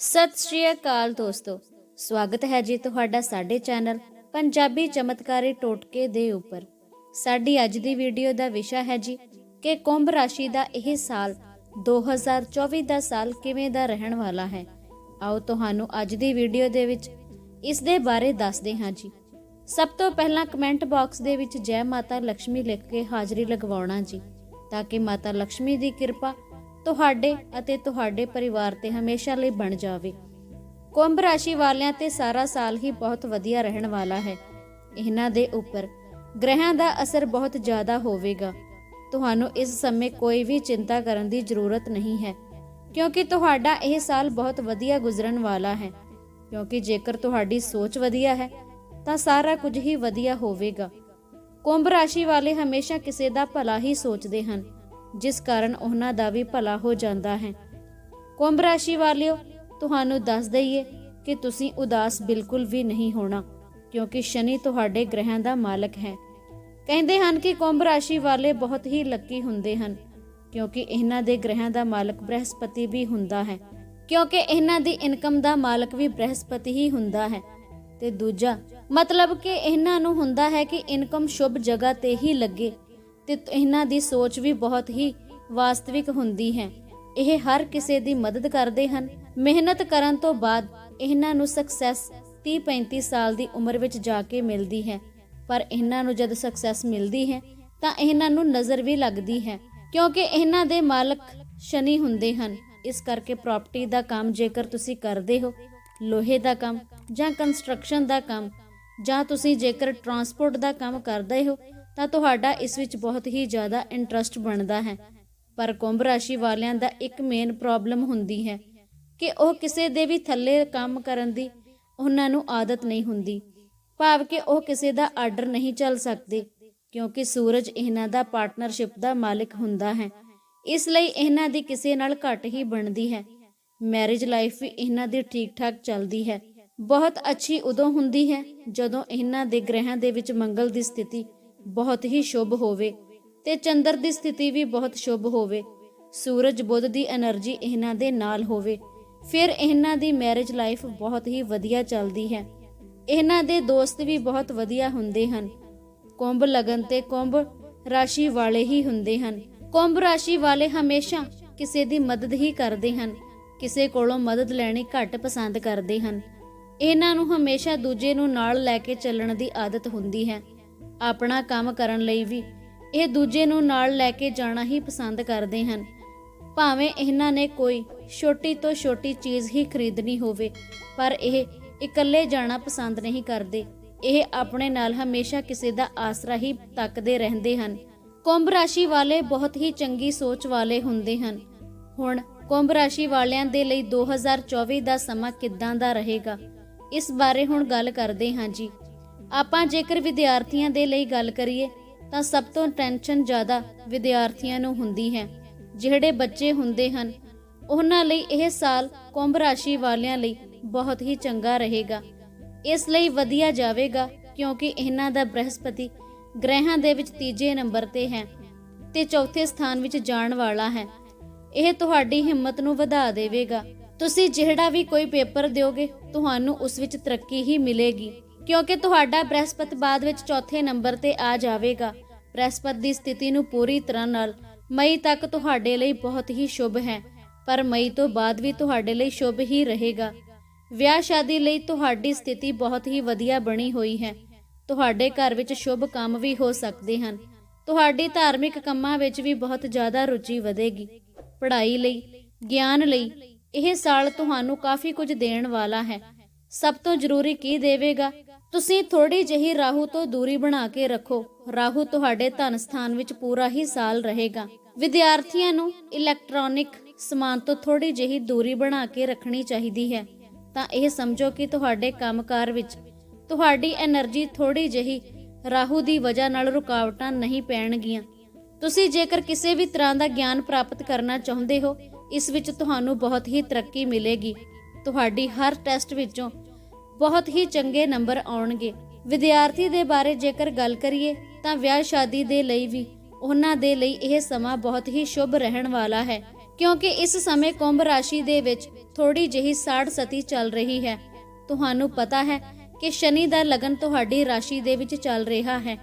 ਸਤਿ ਸ਼੍ਰੀ ਅਕਾਲ ਦੋਸਤੋ। ਸਵਾਗਤ ਹੈ ਜੀ ਤੁਹਾਡਾ ਸਾਡੇ ਚੈਨਲ ਪੰਜਾਬੀ ਚਮਤਕਾਰੀ ਟੋਟਕੇ ਦੇ ਉੱਪਰ। ਸਾਡੀ ਅੱਜ ਦੀ ਵੀਡੀਓ ਦਾ ਵਿਸ਼ਾ ਹੈ ਜੀ ਕਿ ਕੁੰਭ ਰਾਸ਼ੀ ਦਾ ਇਹ ਸਾਲ 2024 ਦਾ ਸਾਲ ਕਿਵੇਂ ਦਾ ਰਹਿਣ ਵਾਲਾ ਹੈ। ਆਓ ਤੁਹਾਨੂੰ ਅੱਜ ਦੀ ਵੀਡੀਓ ਦੇ ਵਿੱਚ ਇਸ ਦੇ ਬਾਰੇ ਦੱਸਦੇ ਹਾਂ ਜੀ। ਸਭ ਤੋਂ ਪਹਿਲਾਂ ਕਮੈਂਟ ਬਾਕਸ ਦੇ ਵਿੱਚ ਜੈ ਮਾਤਾ ਲక్ష్ਮੀ ਲਿਖ ਕੇ ਹਾਜ਼ਰੀ ਲਗਵਾਉਣਾ ਜੀ, ਤਾਂ ਕਿ ਮਾਤਾ ਲక్ష్ਮੀ ਦੀ ਕਿਰਪਾ ਤੁਹਾਡੇ ਅਤੇ ਤੁਹਾਡੇ ਪਰਿਵਾਰ ਤੇ ਹਮੇਸ਼ਾ ਲਈ ਬਣ ਜਾਵੇ। ਕੁੰਭ ਰਾਸ਼ੀ ਵਾਲਿਆਂ ਤੇ ਸਾਰਾ ਸਾਲ ਹੀ ਬਹੁਤ ਵਧੀਆ ਰਹਿਣ ਵਾਲਾ ਹੈ। ਇਹਨਾਂ ਦੇ ਉੱਪਰ ਗ੍ਰਹਿਆਂ ਦਾ ਅਸਰ ਬਹੁਤ ਜ਼ਿਆਦਾ ਹੋਵੇਗਾ। ਤੁਹਾਨੂੰ ਇਸ ਸਮੇਂ ਕੋਈ ਵੀ ਚਿੰਤਾ ਕਰਨ ਦੀ ਜ਼ਰੂਰਤ ਨਹੀਂ ਹੈ, ਕਿਉਂਕਿ ਤੁਹਾਡਾ ਇਹ ਸਾਲ ਬਹੁਤ ਵਧੀਆ ਗੁਜ਼ਰਨ ਵਾਲਾ ਹੈ। ਕਿਉਂਕਿ ਜੇਕਰ ਤੁਹਾਡੀ ਸੋਚ ਵਧੀਆ ਹੈ, ਤਾਂ ਸਾਰਾ ਕੁਝ ਹੀ ਵਧੀਆ ਹੋਵੇਗਾ। ਕੁੰਭ ਰਾਸ਼ੀ ਵਾਲੇ ਹਮੇਸ਼ਾ ਕਿਸੇ ਦਾ ਭਲਾ ਹੀ ਸੋਚਦੇ ਹਨ। ਜਿਸ ਕਾਰਨ ਉਹਨਾਂ ਦਾ ਵੀ ਭਲਾ ਹੋ ਜਾਂਦਾ ਹੈ। ਕੁੰਭ ਰਾਸ਼ੀ ਵਾਲਿਓ, ਤੁਹਾਨੂੰ ਦੱਸ ਦਈਏ ਕਿ ਤੁਸੀਂ ਉਦਾਸ ਬਿਲਕੁਲ ਵੀ ਨਹੀਂ ਹੋਣਾ, ਕਿਉਂਕਿ ਸ਼ਨੀ ਤੁਹਾਡੇ ਗ੍ਰਹਿਾਂ ਦਾ ਮਾਲਕ ਹੈ। ਕਹਿੰਦੇ ਹਨ ਕਿ ਕੁੰਭ ਰਾਸ਼ੀ ਵਾਲੇ ਬਹੁਤ ਹੀ ਲੱਕੀ ਹੁੰਦੇ ਹਨ, ਕਿਉਂਕਿ ਇਹਨਾਂ ਦੇ ਗ੍ਰਹਿਾਂ ਦਾ ਮਾਲਕ ਬ੍ਰਹਸਪਤੀ ਵੀ ਹੁੰਦਾ ਹੈ, ਕਿਉਂਕਿ ਇਹਨਾਂ ਦੀ ਇਨਕਮ ਦਾ ਮਾਲਕ ਵੀ ਬ੍ਰਹਸਪਤੀ ਹੀ ਹੁੰਦਾ ਹੈ। ਤੇ ਦੂਜਾ, ਮਤਲਬ ਕਿ ਇਹਨਾਂ ਨੂੰ ਹੁੰਦਾ ਹੈ ਕਿ ਇਨਕਮ ਸ਼ੁਭ ਜਗ੍ਹਾ ਤੇ ਹੀ ਲੱਗੇ ਤੇ ਇਹਨਾਂ ਦੀ ਸੋਚ ਵੀ ਬਹੁਤ ਹੀ ਵਾਸਤਵਿਕ ਹੁੰਦੀ ਹੈ। ਇਹ ਹਰ ਕਿਸੇ ਦੀ ਮਦਦ ਕਰਦੇ ਹਨ। ਮਿਹਨਤ ਕਰਨ ਤੋਂ ਬਾਅਦ ਇਹਨਾਂ ਨੂੰ ਸਕਸੈਸ 30-35 ਸਾਲ ਦੀ ਉਮਰ ਵਿੱਚ ਜਾ ਕੇ ਮਿਲਦੀ ਹੈ। ਪਰ ਇਹਨਾਂ ਨੂੰ ਜਦ ਸਕਸੈਸ ਮਿਲਦੀ ਹੈ, ਤਾਂ ਇਹਨਾਂ ਨੂੰ ਨਜ਼ਰ ਵੀ ਲੱਗਦੀ ਹੈ। ਕਿਉਂਕਿ ਇਹਨਾਂ ਦੇ ਮਾਲਕ ਸ਼ਨੀ ਹੁੰਦੇ ਹਨ। ਇਸ ਕਰਕੇ ਪ੍ਰਾਪਰਟੀ ਦਾ ਕੰਮ ਜੇਕਰ ਤੁਸੀਂ ਕਰਦੇ ਹੋ, ਲੋਹੇ ਦਾ ਕੰਮ ਜਾਂ ਕੰਸਟਰਕਸ਼ਨ ਦਾ ਕੰਮ ਜਾਂ ਤੁਸੀਂ ਜੇਕਰ ਟਰਾਂਸਪੋਰਟ ਦਾ ਕੰਮ ਕਰਦੇ ਹੋ ਤਾਂ ਤੁਹਾਡਾ ਇਸ ਵਿੱਚ ਬਹੁਤ ਹੀ ਜ਼ਿਆਦਾ ਇੰਟਰਸਟ ਬਣਦਾ ਹੈ। ਪਰ ਕੁੰਭ ਰਾਸ਼ੀ ਵਾਲਿਆਂ ਦਾ ਇੱਕ ਮੇਨ ਪ੍ਰੋਬਲਮ ਹੁੰਦੀ ਹੈ ਕਿ ਉਹ ਕਿਸੇ ਦੇ ਵੀ ਥੱਲੇ ਕੰਮ ਕਰਨ ਦੀ ਉਹਨਾਂ ਨੂੰ ਆਦਤ ਨਹੀਂ ਹੁੰਦੀ। ਭਾਵ ਕਿ ਉਹ ਕਿਸੇ ਦਾ ਆਰਡਰ ਨਹੀਂ ਚੱਲ ਸਕਦੇ, ਕਿਉਂਕਿ ਸੂਰਜ ਇਹਨਾਂ ਦਾ ਪਾਰਟਨਰਸ਼ਿਪ ਦਾ ਮਾਲਕ ਹੁੰਦਾ ਹੈ। ਇਸ ਲਈ ਇਹਨਾਂ ਦੀ ਕਿਸੇ ਨਾਲ ਘੱਟ ਹੀ ਬਣਦੀ ਹੈ। ਮੈਰਿਜ ਲਾਈਫ ਵੀ ਇਹਨਾਂ ਦੀ ਠੀਕ ਠਾਕ ਚੱਲਦੀ ਹੈ। ਬਹੁਤ ਅੱਛੀ ਉਦੋਂ ਹੁੰਦੀ ਹੈ ਜਦੋਂ ਇਹਨਾਂ ਦੇ ਗ੍ਰਹਿਾਂ ਦੇ ਵਿੱਚ ਮੰਗਲ ਦੀ ਸਥਿਤੀ ਬਹੁਤ ਹੀ ਸ਼ੁਭ ਹੋਵੇ ਤੇ ਚੰਦਰ ਦੀ ਸਥਿਤੀ ਵੀ ਬਹੁਤ ਸ਼ੁਭ ਹੋਵੇ। ਸੂਰਜ ਬੁੱਧ ਦੀ એનર્ਜੀ ਇਹਨਾਂ ਦੇ ਨਾਲ ਹੋਵੇ। ਫਿਰ ਇਹਨਾਂ ਦੀ ਮੈਰਿਜ ਲਾਈਫ ਬਹੁਤ ਹੀ ਵਧੀਆ ਚੱਲਦੀ ਹੈ। ਇਹਨਾਂ ਦੇ ਦੋਸਤ ਵੀ ਬਹੁਤ ਵਧੀਆ ਹੁੰਦੇ ਹਨ। ਕੁੰਭ ਲਗਨ ਤੇ ਕੁੰਭ ਰਾਸ਼ੀ ਵਾਲੇ ਹੀ ਹੁੰਦੇ ਹਨ। ਕੁੰਭ ਰਾਸ਼ੀ ਵਾਲੇ ਹਮੇਸ਼ਾ ਕਿਸੇ ਦੀ ਮਦਦ ਹੀ ਕਰਦੇ ਹਨ। ਕਿਸੇ ਕੋਲੋਂ ਮਦਦ ਲੈਣੀ ਘੱਟ ਪਸੰਦ ਕਰਦੇ ਹਨ। ਇਹਨਾਂ ਨੂੰ ਹਮੇਸ਼ਾ ਦੂਜੇ ਨੂੰ ਨਾਲ ਲੈ ਕੇ ਚੱਲਣ ਦੀ ਆਦਤ ਹੁੰਦੀ ਹੈ। ਆਪਣਾ ਕੰਮ ਕਰਨ ਲਈ ਵੀ। ਇਹ ਦੂਜੇ ਨੂੰ ਨਾਲ ਲੈ ਕੇ ਜਾਣਾ ਹੀ ਪਸੰਦ ਕਰਦੇ ਹਨ। ਭਾਵੇਂ ਇਹਨਾਂ ਨੇ ਕੋਈ ਛੋਟੀ ਤੋਂ ਛੋਟੀ ਚੀਜ਼ ਹੀ ਖਰੀਦਣੀ ਹੋਵੇ, ਪਰ ਇਹ ਇਕੱਲੇ ਜਾਣਾ ਪਸੰਦ ਨਹੀਂ ਕਰਦੇ। ਇਹ ਆਪਣੇ ਨਾਲ ਹਮੇਸ਼ਾ ਕਿਸੇ ਦਾ ਆਸਰਾ ਹੀ ਤੱਕਦੇ ਰਹਿੰਦੇ ਹਨ। ਕੁੰਭ ਰਾਸ਼ੀ ਵਾਲੇ ਬਹੁਤ ਹੀ ਚੰਗੀ ਸੋਚ ਵਾਲੇ ਹੁੰਦੇ ਹਨ। ਹੁਣ ਕੁੰਭ ਰਾਸ਼ੀ ਵਾਲਿਆਂ ਦੇ ਲਈ 2024 ਦਾ ਸਮਾਂ ਕਿੱਦਾਂ ਦਾ ਰਹੇਗਾ? ਇਸ ਬਾਰੇ ਹੁਣ ਗੱਲ ਕਰਦੇ ਹਾਂ ਜੀ। ਆਪਾਂ ਜੇਕਰ ਵਿਦਿਆਰਥੀਆਂ ਦੇ ਲਈ ਗੱਲ ਕਰੀਏ, ਤਾਂ ਸਭ ਤੋਂ ਟੈਨਸ਼ਨ ਜ਼ਿਆਦਾ ਵਿਦਿਆਰਥੀਆਂ ਨੂੰ ਹੁੰਦੀ ਹੈ, ਜਿਹੜੇ ਬੱਚੇ ਹੁੰਦੇ ਹਨ। ਉਹਨਾਂ ਲਈ ਇਹ ਸਾਲ ਕੁੰਭ ਰਾਸ਼ੀ ਵਾਲਿਆਂ ਲਈ ਬਹੁਤ ਹੀ ਚੰਗਾ ਰਹੇਗਾ। ਇਸ ਲਈ ਵਧੀਆ ਜਾਵੇਗਾ, ਕਿਉਂਕਿ ਇਹਨਾਂ ਦਾ ਬ੍ਰਹਸਪਤੀ ਗ੍ਰਹਿਾਂ ਦੇ ਵਿੱਚ ਤੀਜੇ ਨੰਬਰ ਤੇ ਹੈ ਤੇ ਚੌਥੇ ਸਥਾਨ ਵਿੱਚ ਜਾਣ ਵਾਲਾ ਹੈ। ਇਹ ਤੁਹਾਡੀ ਹਿੰਮਤ ਨੂੰ ਵਧਾ ਦੇਵੇਗਾ। ਤੁਸੀਂ ਜਿਹੜਾ ਵੀ ਕੋਈ ਪੇਪਰ ਦਿਓਗੇ, ਤੁਹਾਨੂੰ ਉਸ ਵਿੱਚ ਤਰੱਕੀ ਹੀ ਮਿਲੇਗੀ। ਕਿਉਂਕਿ ਤੁਹਾਡਾ ਬ੍ਰਹਸਪਤ ਬਾਅਦ ਵਿੱਚ ਚੌਥੇ ਨੰਬਰ ਤੇ ਆ ਜਾਵੇਗਾ। ਬ੍ਰਹਸਪਤ ਦੀ ਸਥਿਤੀ ਨੂੰ ਪੂਰੀ ਤਰ੍ਹਾਂ ਨਾਲ ਮਈ ਤੱਕ ਤੁਹਾਡੇ ਲਈ ਬਹੁਤ ਹੀ ਸ਼ੁਭ ਹੈ, ਪਰ ਮਈ ਤੋਂ ਬਾਅਦ ਵੀ ਤੁਹਾਡੇ ਲਈ ਸ਼ੁਭ ਹੀ ਰਹੇਗਾ। ਵਿਆਹ ਸ਼ਾਦੀ ਲਈ ਤੁਹਾਡੀ ਸਥਿਤੀ ਬਹੁਤ ਹੀ ਵਧੀਆ ਬਣੀ ਹੋਈ ਹੈ। ਤੁਹਾਡੇ ਘਰ ਵਿੱਚ ਸ਼ੁਭ ਕੰਮ ਵੀ ਹੋ ਸਕਦੇ ਹਨ। ਤੁਹਾਡੀ ਧਾਰਮਿਕ ਕੰਮਾਂ ਵਿੱਚ ਵੀ ਬਹੁਤ ਜ਼ਿਆਦਾ ਰੁਚੀ ਵਧੇਗੀ। ਪੜ੍ਹਾਈ ਲਈ, ਗਿਆਨ ਲਈ, ਇਹ ਸਾਲ ਤੁਹਾਨੂੰ ਕਾਫੀ ਕੁਝ ਦੇਣ ਵਾਲਾ ਹੈ। ਸਭ ਤੋਂ ਜ਼ਰੂਰੀ ਕੀ ਦੇਵੇਗਾ? ਤੁਸੀਂ ਥੋੜੀ ਜਹੀ ਰਾਹੁ ਤੋਂ ਦੂਰੀ ਬਣਾ ਕੇ ਰੱਖੋ। ਰਾਹੂ ਤੁਹਾਡੇ ਧਨ ਸਥਾਨ ਵਿੱਚ ਪੂਰਾ ਹੀ ਸਾਲ ਰਹੇਗਾ। ਵਿਦਿਆਰਥੀਆਂ ਨੂੰ ਇਲੈਕਟ੍ਰੋਨਿਕ ਸਮਾਨ ਤੋਂ ਥੋੜੀ ਜਹੀ ਦੂਰੀ ਬਣਾ ਕੇ ਰੱਖਣੀ ਚਾਹੀਦੀ ਹੈ। ਤਾਂ ਇਹ ਸਮਝੋ ਕਿ ਤੁਹਾਡੇ ਕੰਮਕਾਰ ਵਿੱਚ ਤੁਹਾਡੀ એનર્ਜੀ ਥੋੜੀ ਜਹੀ ਰਾਹੂ ਦੀ ਵਜ੍ਹਾ ਨਾਲ ਰੁਕਾਵਟਾਂ ਨਹੀਂ ਪੈਣਗੀਆਂ। ਤੁਸੀਂ ਜੇਕਰ ਕਿਸੇ ਵੀ ਤਰ੍ਹਾਂ ਦਾ ਗਿਆਨ ਪ੍ਰਾਪਤ ਕਰਨਾ ਚਾਹੁੰਦੇ ਹੋ, ਇਸ ਵਿੱਚ ਤੁਹਾਨੂੰ ਬਹੁਤ ਹੀ ਤਰੱਕੀ ਮਿਲੇਗੀ। ਤੁਹਾਡੀ ਹਰ ਟੈਸਟ ਵਿੱਚੋਂ ਬਹੁਤ ਹੀ ਚੰਗੇ ਨੰਬਰ ਆਉਣਗੇ। ਵਿਦਿਆਰਥੀ ਦੇ ਬਾਰੇ ਜੇਕਰ ਗੱਲ ਕਰੀਏ, ਤਾਂ ਵਿਆਹ ਸ਼ਾਦੀ ਦੇ ਲਈ ਵੀ ਉਹਨਾਂ ਦੇ ਲਈ ਇਹ ਸਮਾਂ ਬਹੁਤ ਹੀ ਸ਼ੁਭ ਰਹਿਣ ਵਾਲਾ ਹੈ, ਕਿਉਂਕਿ ਇਸ ਸਮੇਂ ਕੁੰਭ ਰਾਸ਼ੀ ਦੇ ਵਿੱਚ ਥੋੜੀ ਜਿਹੀ ਸਾੜ ਸਤੀ ਚੱਲ ਰਹੀ ਹੈ। ਤੁਹਾਨੂੰ ਪਤਾ ਹੈ ਕਿ ਸ਼ਨੀ ਦਾ ਲਗਨ ਤੁਹਾਡੀ ਰਾਸ਼ੀ ਦੇ ਵਿੱਚ ਚੱਲ ਰਿਹਾ ਹੈ।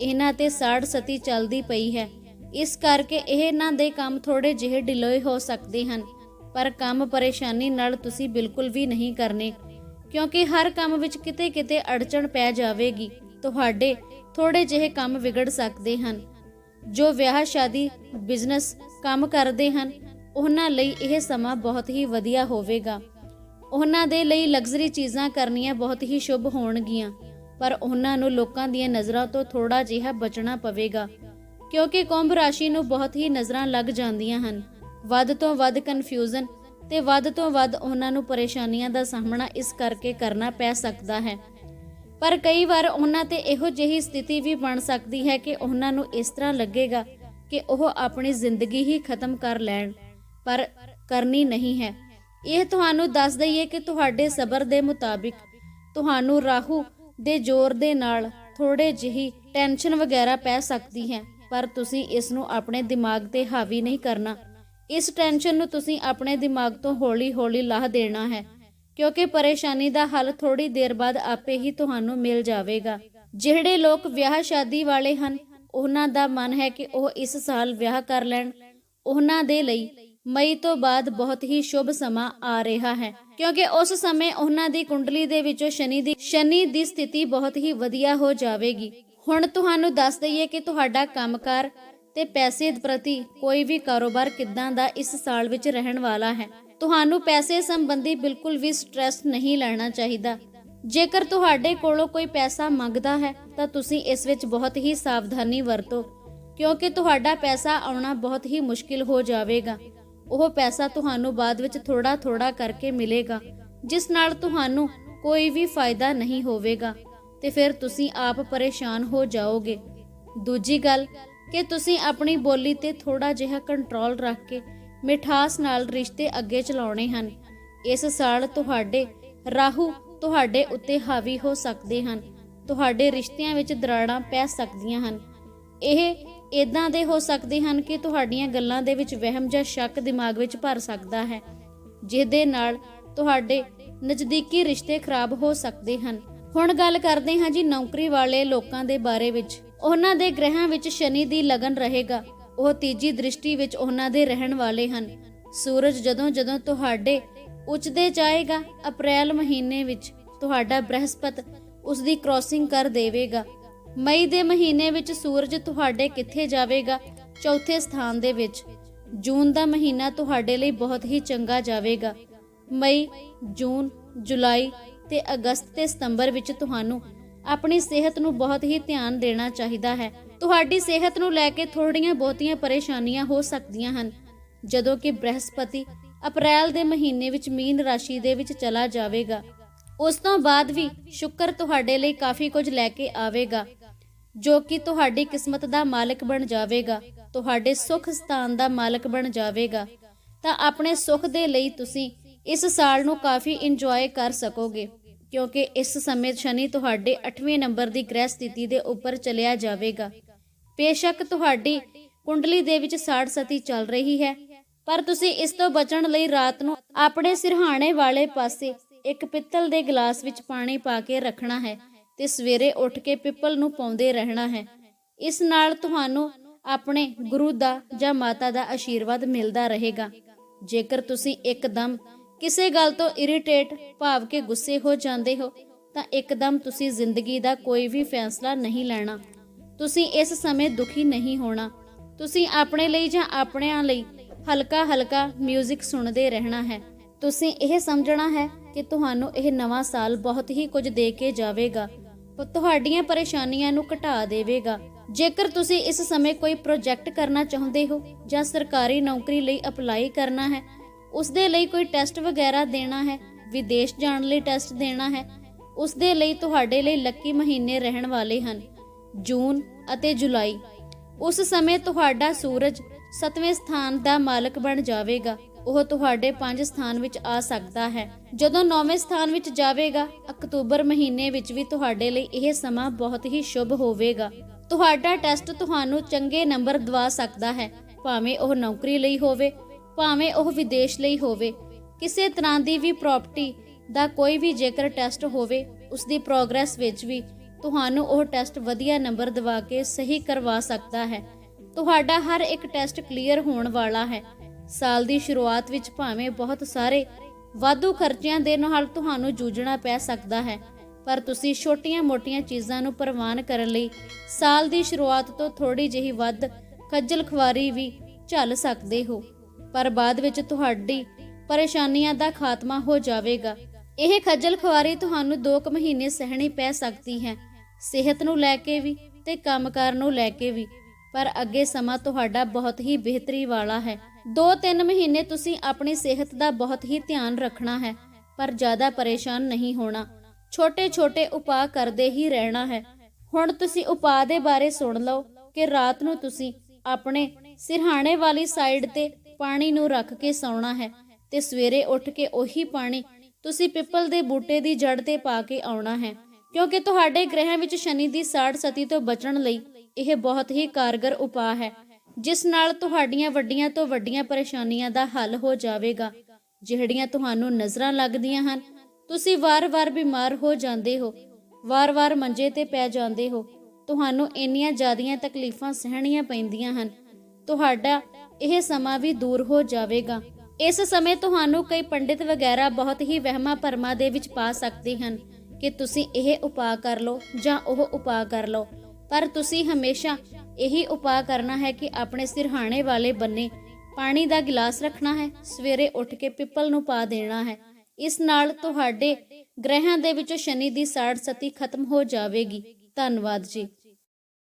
ਇਹਨਾਂ ਤੇ ਸਾੜ ਸਤੀ ਚੱਲਦੀ ਪਈ ਹੈ। ਇਸ ਕਰਕੇ ਇਹਨਾਂ ਦੇ ਕੰਮ ਥੋੜੇ ਜਿਹੇ ਢਿਲੋਏ ਹੋ ਸਕਦੇ ਹਨ। ਪਰ ਕੰਮ ਪਰੇਸ਼ਾਨੀ ਨਾਲ ਤੁਸੀਂ ਬਿਲਕੁਲ ਵੀ ਨਹੀਂ ਕਰਨੇ। ਕਿਉਂਕਿ ਹਰ ਕੰਮ ਵਿੱਚ ਕਿਤੇ-ਕਿਤੇ ਅੜਚਣ ਪੈ ਜਾਵੇਗੀ। ਤੁਹਾਡੇ ਥੋੜੇ ਜਿਹੇ ਕੰਮ ਵਿਗੜ ਸਕਦੇ ਹਨ। ਜੋ ਵਿਆਹ, ਸ਼ਾਦੀ ਬਿਜ਼ਨਸ ਕੰਮ ਕਰਦੇ ਹਨ, ਉਹਨਾਂ ਲਈ ਇਹ ਸਮਾਂ ਬਹੁਤ ਹੀ ਵਧੀਆ ਹੋਵੇਗਾ। ਉਹਨਾਂ ਦੇ ਲਈ ਲਗਜ਼ਰੀ ਚੀਜ਼ਾਂ ਕਰਨੀਆਂ ਬਹੁਤ ਹੀ ਸ਼ੁਭ ਹੋਣਗੀਆਂ, ਪਰ ਉਹਨਾਂ ਨੂੰ ਲੋਕਾਂ ਦੀਆਂ ਨਜ਼ਰਾਂ ਤੋਂ ਥੋੜਾ ਜਿਹਾ ਬਚਣਾ ਪਵੇਗਾ। ਕਿਉਂਕਿ ਕੁੰਭ ਰਾਸ਼ੀ ਨੂੰ ਬਹੁਤ ਹੀ ਨਜ਼ਰਾਂ ਲੱਗ ਜਾਂਦੀਆਂ ਹਨ। ਵੱਧ ਤੋਂ ਵੱਧ ਕਨਫਿਊਜ਼ਨ ਤੇ ਵੱਧ ਤੋਂ ਵੱਧ ਉਹਨਾਂ ਨੂੰ ਪਰੇਸ਼ਾਨੀਆਂ ਦਾ ਸਾਹਮਣਾ ਇਸ ਕਰਕੇ ਕਰਨਾ ਪੈ ਸਕਦਾ ਹੈ। ਪਰ ਕਈ ਵਾਰ ਉਹਨਾਂ ਤੇ ਇਹੋ ਜਿਹੀ ਸਥਿਤੀ ਵੀ ਬਣ ਸਕਦੀ ਹੈ ਕਿ ਉਹਨਾਂ ਨੂੰ ਇਸ ਤਰ੍ਹਾਂ ਲੱਗੇਗਾ ਕਿ ਉਹ ਆਪਣੀ ਜ਼ਿੰਦਗੀ ਹੀ ਖਤਮ ਕਰ ਲੈਣ, ਪਰ ਕਰਨੀ ਨਹੀਂ ਹੈ। ਇਹ ਤੁਹਾਨੂੰ ਦੱਸ ਦਈਏ ਕਿ ਤੁਹਾਡੇ ਸਬਰ ਦੇ ਮੁਤਾਬਿਕ ਤੁਹਾਨੂੰ ਰਾਹੂ ਦੇ ਜ਼ੋਰ ਦੇ ਨਾਲ ਥੋੜੇ ਜਿਹੀ ਟੈਨਸ਼ਨ ਵਗੈਰਾ ਪੈ ਸਕਦੀ ਹੈ, ਪਰ ਤੁਸੀਂ ਇਸ ਨੂੰ ਆਪਣੇ ਦਿਮਾਗ ਤੇ ਹਾਵੀ ਨਹੀਂ ਕਰਨਾ। ਇਸ ਟੈਨਸ਼ਨ ਨੂੰ ਤੁਸੀਂ ਆਪਣੇ ਦਿਮਾਗ ਤੋਂ ਹੌਲੀ-ਹੌਲੀ ਲਾਹ ਦੇਣਾ ਹੈ, ਕਿਉਂਕਿ ਪਰੇਸ਼ਾਨੀ ਦਾ ਹੱਲ ਥੋੜੀ ਦੇਰ ਬਾਅਦ ਆਪੇ ਹੀ ਤੁਹਾਨੂੰ ਮਿਲ ਜਾਵੇਗਾ। ਜਿਹੜੇ ਲੋਕ ਵਿਆਹ ਸ਼ਾਦੀ ਵਾਲੇ ਹਨ, ਉਹਨਾਂ ਦਾ ਮਨ ਹੈ ਕਿ ਉਹ ਇਸ ਸਾਲ ਵਿਆਹ ਕਰ ਲੈਣ। ਉਹਨਾਂ ਦੇ ਲਈ ਮਈ ਤੋਂ ਬਾਅਦ ਬਹੁਤ ਹੀ ਸ਼ੁਭ ਸਮਾਂ ਆ ਰਿਹਾ ਹੈ, ਕਿਉਂਕਿ ਉਸ ਸਮੇਂ ਉਹਨਾਂ ਦੀ ਕੁੰਡਲੀ ਦੇ ਵਿੱਚੋਂ ਸ਼ਨੀ ਦੀ ਸ਼ਨੀ ਦੀ ਸਥਿਤੀ ਬਹੁਤ ਹੀ ਵਧੀਆ ਹੋ ਜਾਵੇਗੀ। ਹੁਣ ਤੁਹਾਨੂੰ ਦੱਸ ਦਈਏ ਕਿ ਤੁਹਾਡਾ ਕੰਮਕਾਰ ਤੇ ਪੈਸੇ ਪ੍ਰਤੀ ਕੋਈ ਵੀ ਕਾਰੋਬਾਰ ਕਿੱਦਾਂ ਦਾ ਇਸ ਸਾਲ ਵਿੱਚ ਰਹਿਣ ਵਾਲਾ ਹੈ, ਤੁਹਾਨੂੰ ਪੈਸੇ ਸੰਬੰਧੀ ਬਿਲਕੁਲ ਵੀ ਸਟ੍ਰੈਸ ਨਹੀਂ ਲੈਣਾ ਚਾਹੀਦਾ। ਜੇਕਰ ਤੁਹਾਡੇ ਕੋਲੋਂ ਕੋਈ ਪੈਸਾ ਮੰਗਦਾ ਹੈ, ਤਾਂ ਤੁਸੀਂ ਇਸ ਵਿੱਚ ਬਹੁਤ ਹੀ ਸਾਵਧਾਨੀ ਵਰਤੋ, ਕਿਉਂਕਿ ਤੁਹਾਡਾ ਪੈਸਾ ਆਉਣਾ ਬਹੁਤ ਹੀ ਮੁਸ਼ਕਿਲ ਹੋ ਜਾਵੇਗਾ। ਉਹ ਪੈਸਾ ਤੁਹਾਨੂੰ ਬਾਅਦ ਵਿੱਚ ਥੋੜਾ ਥੋੜਾ ਕਰਕੇ ਮਿਲੇਗਾ, ਜਿਸ ਨਾਲ ਤੁਹਾਨੂੰ ਕੋਈ ਵੀ ਫਾਇਦਾ ਨਹੀਂ ਹੋਵੇਗਾ, ਤੇ ਫਿਰ ਤੁਸੀਂ ਆਪ ਪਰੇਸ਼ਾਨ ਹੋ ਜਾਓਗੇ। ਦੂਜੀ ਗੱਲ ਕਿ ਤੁਸੀਂ ਆਪਣੀ ਬੋਲੀ ਤੇ ਥੋੜਾ ਜਿਹਾ ਕੰਟਰੋਲ ਰੱਖ ਕੇ ਮਿਠਾਸ ਨਾਲ ਰਿਸ਼ਤੇ ਅੱਗੇ ਚਲਾਉਣੇ ਹਨ। ਇਸ ਸਾਲ ਤੁਹਾਡੇ ਰਾਹੂ ਤੁਹਾਡੇ ਉੱਤੇ ਹਾਵੀ ਹੋ ਸਕਦੇ ਹਨ। ਤੁਹਾਡੇ ਰਿਸ਼ਤਿਆਂ ਵਿੱਚ ਦਰਾੜਾਂ ਪੈ ਸਕਦੀਆਂ ਹਨ। ਇਹ ਇਦਾਂ ਦੇ ਹੋ ਸਕਦੇ ਹਨ ਕਿ ਤੁਹਾਡੀਆਂ ਗੱਲਾਂ ਦੇ ਵਿੱਚ ਵਹਿਮ ਜਾਂ ਸ਼ੱਕ ਦਿਮਾਗ ਵਿੱਚ ਭਰ ਸਕਦਾ ਹੈ, ਜਿਹਦੇ ਨਾਲ ਤੁਹਾਡੇ ਨਜ਼ਦੀਕੀ ਰਿਸ਼ਤੇ ਖਰਾਬ ਹੋ ਸਕਦੇ ਹਨ। ਹੁਣ ਗੱਲ ਕਰਦੇ ਹਾਂ ਜੀ ਨੌਕਰੀ ਵਾਲੇ ਲੋਕਾਂ ਦੇ ਬਾਰੇ ਵਿੱਚ। ਉਹਨਾਂ ਦੇ ਗ੍ਰਹਿਾਂ ਵਿੱਚ ਸ਼ਨੀ ਦੀ ਲਗਨ ਰਹੇਗਾ। ਉਹ ਤੀਜੀ ਦ੍ਰਿਸ਼ਟੀ ਵਿੱਚ ਉਹਨਾਂ ਦੇ ਰਹਿਣ ਵਾਲੇ ਹਨ। ਸੂਰਜ ਜਦੋਂ ਜਦੋਂ ਤੁਹਾਡੇ ਉੱਚਦੇ ਜਾਏਗਾ, ਅਪ੍ਰੈਲ ਮਹੀਨੇ ਵਿੱਚ ਤੁਹਾਡਾ ਬ੍ਰਹਸਪਤ ਉਸ ਦੀ ਕ੍ਰਾਸਿੰਗ ਕਰ ਦੇਵੇਗਾ। ਮਈ ਦੇ ਮਹੀਨੇ ਵਿੱਚ ਸੂਰਜ ਤੁਹਾਡੇ ਕਿੱਥੇ ਜਾਵੇਗਾ? ਚੌਥੇ ਸਥਾਨ ਦੇ ਵਿੱਚ। ਜੂਨ ਦਾ ਮਹੀਨਾ ਤੁਹਾਡੇ ਲਈ ਬਹੁਤ ਹੀ ਚੰਗਾ ਜਾਵੇਗਾ। ਮਈ, ਜੂਨ, ਜੁਲਾਈ ਤੇ ਅਗਸਤ ਤੇ ਸਤੰਬਰ ਵਿੱਚ ਤੁਹਾਨੂੰ ਆਪਣੀ ਸਿਹਤ ਨੂੰ ਬਹੁਤ ਹੀ ਧਿਆਨ ਦੇਣਾ ਚਾਹੀਦਾ ਹੈ। ਤੁਹਾਡੀ ਸਿਹਤ ਨੂੰ ਲੈ ਕੇ ਥੋੜੀਆਂ ਬਹੁਤੀਆਂ ਪਰੇਸ਼ਾਨੀਆਂ ਹੋ ਸਕਦੀਆਂ ਹਨ। ਜਦੋਂ ਕਿ ਬ੍ਰਹਸਪਤੀ ਅਪ੍ਰੈਲ ਦੇ ਮਹੀਨੇ ਵਿੱਚ ਮੀਨ ਰਾਸ਼ੀ ਦੇ ਵਿੱਚ ਚਲਾ ਜਾਵੇਗਾ। ਉਸ ਤੋਂ ਬਾਅਦ ਵੀ ਸ਼ੁੱਕਰ ਤੁਹਾਡੇ ਲਈ ਕਾਫੀ ਕੁਝ ਲੈ ਕੇ ਆਵੇਗਾ, ਜੋ ਕਿ ਤੁਹਾਡੀ ਕਿਸਮਤ ਦਾ ਮਾਲਕ ਬਣ ਜਾਵੇਗਾ, ਤੁਹਾਡੇ ਸੁਖ ਸਥਾਨ ਦਾ ਮਾਲਕ ਬਣ ਜਾਵੇਗਾ। ਤਾਂ ਆਪਣੇ ਸੁਖ ਦੇ ਲਈ ਤੁਸੀਂ ਇਸ ਸਾਲ ਨੂੰ ਕਾਫੀ ਇੰਜੋਏ ਕਰ ਸਕੋਗੇ। ਕਿਉਂਕਿ ਇਸ ਸਮੇਂ ਸ਼ਨੀ ਤੁਹਾਡੇ 8ਵੇਂ ਨੰਬਰ ਦੀ ਗ੍ਰਹਿ ਸਥਿਤੀ ਦੇ ਉੱਪਰ ਚਲਿਆ ਜਾਵੇਗਾ। ਬੇਸ਼ੱਕ ਤੁਹਾਡੀ ਕੁੰਡਲੀ ਦੇ ਵਿੱਚ ਸਾੜ ਸਤੀ ਚੱਲ ਰਹੀ ਹੈ, ਪਰ ਤੁਸੀਂ ਇਸ ਤੋਂ ਬਚਣ ਲਈ ਰਾਤ ਨੂੰ ਆਪਣੇ ਸਿਰਹਾਣੇ ਵਾਲੇ ਪਾਸੇ ਇੱਕ ਪਿੱਤਲ ਦੇ ਗਲਾਸ ਵਿੱਚ ਪਾਣੀ ਪਾ ਕੇ ਰੱਖਣਾ ਹੈ ਤੇ ਸਵੇਰੇ ਉੱਠ ਕੇ ਪਿੱਪਲ ਨੂੰ ਪਾਉਂਦੇ ਰਹਿਣਾ ਹੈ। ਇਸ ਨਾਲ ਤੁਹਾਨੂੰ ਆਪਣੇ ਗੁਰੂ ਦਾ ਜਾਂ ਮਾਤਾ ਦਾ ਆਸ਼ੀਰਵਾਦ ਮਿਲਦਾ ਰਹੇਗਾ। ਜੇਕਰ ਤੁਸੀਂ ਇੱਕਦਮ ਕਿਸੇ ਗੱਲ ਤੋਂ ਇਰੀਟੇਟ ਭਾਵ ਕੇ ਗੁੱਸੇ ਹੋ ਜਾਂਦੇ ਹੋ, ਤਾਂ ਇੱਕਦਮ ਤੁਸੀਂ ਜ਼ਿੰਦਗੀ ਦਾ ਕੋਈ ਵੀ ਫੈਸਲਾ ਨਹੀਂ ਲੈਣਾ। ਤੁਸੀਂ ਇਸ ਸਮੇਂ ਦੁਖੀ ਨਹੀਂ ਹੋਣਾ। ਤੁਸੀਂ ਆਪਣੇ ਲਈ ਜਾਂ ਆਪਣਿਆਂ ਲਈ ਹਲਕਾ ਹਲਕਾ 뮤직 ਸੁਣਦੇ ਰਹਿਣਾ ਹੈ। ਤੁਸੀਂ ਇਹ ਸਮਝਣਾ ਹੈ ਕਿ ਤੁਹਾਨੂੰ ਇਹ ਨਵਾਂ ਸਾਲ ਬਹੁਤ ਹੀ ਕੁਝ ਦੇ ਕੇ ਜਾਵੇਗਾ। ਤੁਹਾਡੀਆਂ ਪਰੇਸ਼ਾਨੀਆਂ ਨੂੰ ਘਟਾ ਦੇਵੇਗਾ। ਜੇਕਰ ਤੁਸੀਂ ਇਸ ਸਮੇਂ ਕੋਈ ਪ੍ਰੋਜੈਕਟ ਕਰਨਾ ਚਾਹੁੰਦੇ ਹੋ ਜਾਂ ਸਰਕਾਰੀ ਨੌਕਰੀ ਲਈ ਅਪਲਾਈ ਕਰਨਾ ਹੈ ਉਸ ਦੇ ਲਈ ਕੋਈ ਟੈਸਟ ਵਗੈਰਾ ਦੇਣਾ ਹੈ? ਵਿਦੇਸ਼ ਜਾਣ ਲਈ ਟੈਸਟ ਦੇਣਾ ਹੈ? ਉਸ ਦੇ ਲਈ ਤੁਹਾਡੇ ਲਈ ਲੱਕੀ ਮਹੀਨੇ ਰਹਿਣ ਵਾਲੇ ਹਨ। ਜੂਨ ਅਤੇ ਜੁਲਾਈ। ਉਸ ਸਮੇਂ ਤੁਹਾਡਾ ਸੂਰਜ 7ਵੇਂ ਸਥਾਨ ਦਾ ਮਾਲਕ ਬਣ ਜਾਵੇਗਾ। ਉਹ ਤੁਹਾਡੇ 5 ਸਥਾਨ ਵਿੱਚ ਆ ਸਕਦਾ ਹੈ। ਜਦੋਂ 9ਵੇਂ ਸਥਾਨ ਵਿੱਚ ਜਾਵੇਗਾ, ਅਕਤੂਬਰ ਮਹੀਨੇ ਵਿੱਚ ਵੀ ਤੁਹਾਡੇ ਲਈ ਇਹ ਸਮਾਂ ਬਹੁਤ ਹੀ ਸ਼ੁਭ ਹੋਵੇਗਾ। ਤੁਹਾਡਾ ਟੈਸਟ ਤੁਹਾਨੂੰ ਚੰਗੇ ਨੰਬਰ ਦਵਾ ਸਕਦਾ ਹੈ। ਭਾਵੇਂ ਉਹ ਨੌਕਰੀ ਲਈ ਹੋਵੇ ਭਾਵੇਂ ਉਹ ਵਿਦੇਸ਼ ਲਈ ਹੋਵੇ, ਕਿਸੇ ਤਰ੍ਹਾਂ ਦੀ ਵੀ ਪ੍ਰਾਪਰਟੀ ਦਾ ਕੋਈ ਵੀ ਜੇਕਰ ਟੈਸਟ ਹੋਵੇ ਉਸ ਦੀ ਪ੍ਰੋਗਰੈਸ ਵਿੱਚ ਵੀ ਤੁਹਾਨੂੰ ਉਹ ਟੈਸਟ ਵਧੀਆ ਨੰਬਰ ਦਿਵਾ ਕੇ ਸਹੀ ਕਰਵਾ ਸਕਦਾ ਹੈ। ਤੁਹਾਡਾ ਹਰ ਇੱਕ ਟੈਸਟ ਕਲੀਅਰ ਹੋਣ ਵਾਲਾ ਹੈ। ਸਾਲ ਦੀ ਸ਼ੁਰੂਆਤ ਵਿੱਚ ਭਾਵੇਂ ਬਹੁਤ ਸਾਰੇ ਵਾਧੂ ਖਰਚਿਆਂ ਦੇ ਨਾਲ ਤੁਹਾਨੂੰ ਜੂਝਣਾ ਪੈ ਸਕਦਾ ਹੈ, ਪਰ ਤੁਸੀਂ ਛੋਟੀਆਂ-ਮੋਟੀਆਂ ਚੀਜ਼ਾਂ ਨੂੰ ਪ੍ਰਵਾਨ ਕਰਨ ਲਈ ਸਾਲ ਦੀ ਸ਼ੁਰੂਆਤ ਤੋਂ ਥੋੜੀ ਜਿਹੀ ਵੱਧ ਖੱਜਲ ਖਵਾਰੀ ਵੀ ਝੱਲ ਸਕਦੇ ਹੋ। ਪਰ ਬਾਅਦ ਵਿੱਚ ਤੁਹਾਡੀ ਪਰੇਸ਼ਾਨੀਆਂ ਦਾ ਖਾਤਮਾ ਹੋ ਜਾਵੇਗਾ। ਇਹ ਖੱਜਲ ਖਵਾਰੀ ਤੁਹਾਨੂੰ 2 ਮਹੀਨੇ ਸਹਿਣੀ ਪੈ ਸਕਦੀ ਹੈ। ਸਿਹਤ ਨੂੰ ਲੈ ਕੇ ਵੀ ਤੇ ਕੰਮਕਾਰ ਨੂੰ ਲੈ ਕੇ ਵੀ। ਪਰ ਅੱਗੇ ਸਮਾਂ ਤੁਹਾਡਾ ਬਹੁਤ ਹੀ ਬਿਹਤਰੀ ਵਾਲਾ ਹੈ। 2-3 ਮਹੀਨੇ ਤੁਸੀਂ ਆਪਣੀ ਸਿਹਤ ਦਾ ਬਹੁਤ ਹੀ ਧਿਆਨ ਰੱਖਣਾ ਹੈ, ਪਰ ਜ਼ਿਆਦਾ ਪਰੇਸ਼ਾਨ ਨਹੀਂ ਹੋਣਾ। ਛੋਟੇ-ਛੋਟੇ ਉਪਾਅ ਕਰਦੇ ਹੀ ਰਹਿਣਾ ਹੈ। ਹੁਣ ਤੁਸੀਂ ਉਪਾਅ ਦੇ ਬਾਰੇ ਸੁਣ ਲਓ ਕਿ ਰਾਤ ਨੂੰ ਤੁਸੀਂ ਆਪਣੇ ਸਿਰਹਾਣੇ ਵਾਲੀ ਸਾਈਡ ਤੇ ਪਾਣੀ ਨੂੰ ਰੱਖ ਕੇ ਸੌਣਾ ਹੈ ਤੇ ਸਵੇਰੇ ਉੱਠ ਕੇ ਉਹੀ ਪਾਣੀ ਤੁਸੀਂ ਪਿੱਪਲ ਦੇ ਬੂਟੇ ਦੀ ਜੜ ਤੇ ਪਾ ਕੇ ਆਉਣਾ ਹੈ। ਕਿਉਂਕਿ ਤੁਹਾਡੇ ਗ੍ਰਹਿਆਂ ਵਿੱਚ ਸ਼ਨੀ ਦੀ ਸਾੜ ਸਤੀ ਤੋਂ ਬਚਣ ਲਈ ਇਹ ਬਹੁਤ ਹੀ ਕਾਰਗਰ ਉਪਾਅ ਹੈ, ਜਿਸ ਨਾਲ ਤੁਹਾਡੀਆਂ ਵੱਡੀਆਂ ਤੋਂ ਵੱਡੀਆਂ ਪਰੇਸ਼ਾਨੀਆਂ ਦਾ ਹੱਲ ਹੋ ਜਾਵੇਗਾ। ਜਿਹੜੀਆਂ ਤੁਹਾਨੂੰ ਨਜ਼ਰਾਂ ਲੱਗਦੀਆਂ ਹਨ, ਤੁਸੀਂ ਵਾਰ-ਵਾਰ ਬਿਮਾਰ ਹੋ ਜਾਂਦੇ ਹੋ, ਵਾਰ-ਵਾਰ ਮੰਜੇ ਤੇ ਪੈ ਜਾਂਦੇ ਹੋ। ਤੁਹਾਨੂੰ ਇੰਨੀਆਂ ਜ਼ਿਆਦੀਆਂ ਤਕਲੀਫਾਂ ਸਹਿਣੀਆਂ ਪੈਂਦੀਆਂ ਹਨ। ਤੁਹਾਡਾ ਇਹ ਸਮਾਂ ਵੀ ਦੂਰ ਹੋ ਜਾਵੇਗਾ। ਇਸ ਸਮੇਂ ਤੁਹਾਨੂੰ ਕਈ ਪੰਡਿਤ ਵਗੈਰਾ ਬਹੁਤ ਹੀ ਵਹਿਮਾਂ ਭਰਮਾਂ ਦੇ ਵਿੱਚ ਪਾ ਸਕਦੇ ਹਨ ਕਿ ਤੁਸੀਂ ਇਹ ਉਪਾਅ ਕਰ ਲਓ ਜਾਂ ਉਹ ਉਪਾਅ ਕਰ ਲਓ। ਪਰ ਤੁਸੀਂ ਹਮੇਸ਼ਾ ਇਹੀ ਉਪਾਅ ਕਰਨਾ ਹੈ ਕਿ ਆਪਣੇ ਸਿਰਹਾਣੇ ਵਾਲੇ ਬੰਨੇ ਪਾਣੀ ਦਾ ਗਿਲਾਸ ਰੱਖਣਾ ਹੈ, ਸਵੇਰੇ ਉੱਠ ਕੇ ਪਿੱਪਲ ਨੂੰ ਪਾ ਦੇਣਾ ਹੈ। ਇਸ ਨਾਲ ਤੁਹਾਡੇ ਗ੍ਰਹਿਆਂ ਦੇ ਵਿੱਚੋਂ ਸ਼ਨੀ ਦੀ ਸਾੜ ਸਤੀ ਖਤਮ ਹੋ ਜਾਵੇਗੀ। ਧੰਨਵਾਦ ਜੀ।